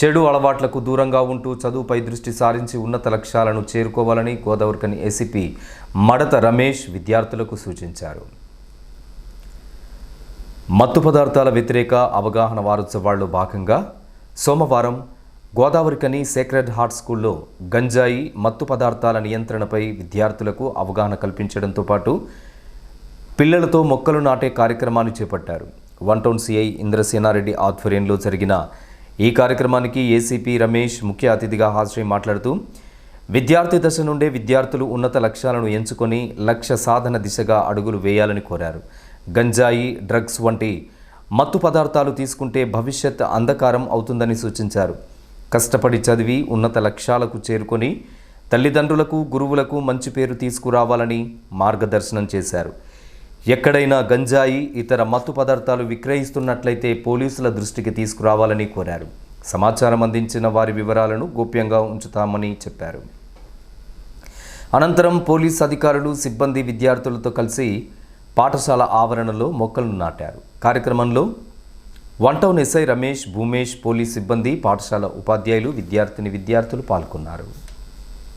చెడు అలవాట్లకు దూరంగా ఉంటూ చదువుపై దృష్టి సారించి ఉన్నత లక్ష్యాలను చేరుకోవాలని గోదావరికని ఏసీపీ మడత రమేష్ విద్యార్థులకు సూచించారు. మత్తు పదార్థాల వ్యతిరేక అవగాహన వారోత్సవాల్లో భాగంగా సోమవారం గోదావరికని సేక్రెడ్ హార్ట్ స్కూల్లో గంజాయి మత్తు పదార్థాల నియంత్రణపై విద్యార్థులకు అవగాహన కల్పించడంతో పాటు పిల్లలతో మొక్కలు నాటే కార్యక్రమాన్ని చేపట్టారు. వన్ టౌన్ సిఐ ఇంద్రసేనారెడ్డి ఆధ్వర్యంలో జరిగిన ఈ కార్యక్రమానికి ఏసీపీ రమేష్ ముఖ్య అతిథిగా హాజరై మాట్లాడుతూ విద్యార్థి దశ నుండే విద్యార్థులు ఉన్నత లక్ష్యాలను ఎంచుకొని లక్ష్య సాధన దిశగా అడుగులు వేయాలని కోరారు. గంజాయి డ్రగ్స్ వంటి మత్తు పదార్థాలు తీసుకుంటే భవిష్యత్ అంధకారం అవుతుందని సూచించారు. కష్టపడి చదివి ఉన్నత లక్ష్యాలకు చేరుకొని తల్లిదండ్రులకు గురువులకు మంచి పేరు తీసుకురావాలని మార్గదర్శనం చేశారు. ఎక్కడైనా గంజాయి ఇతర మత్తు పదార్థాలు విక్రయిస్తున్నట్లయితే పోలీసుల దృష్టికి తీసుకురావాలని కోరారు. సమాచారం అందించిన వారి వివరాలను గోప్యంగా ఉంచుతామని చెప్పారు. అనంతరం పోలీస్ అధికారులు సిబ్బంది విద్యార్థులతో కలిసి పాఠశాల ఆవరణలో మొక్కలను నాటారు. కార్యక్రమంలో one town SI Ramesh Bhumesh police సిబ్బంది పాఠశాల ఉపాధ్యాయులు విద్యార్థిని విద్యార్థులు పాల్గొన్నారు.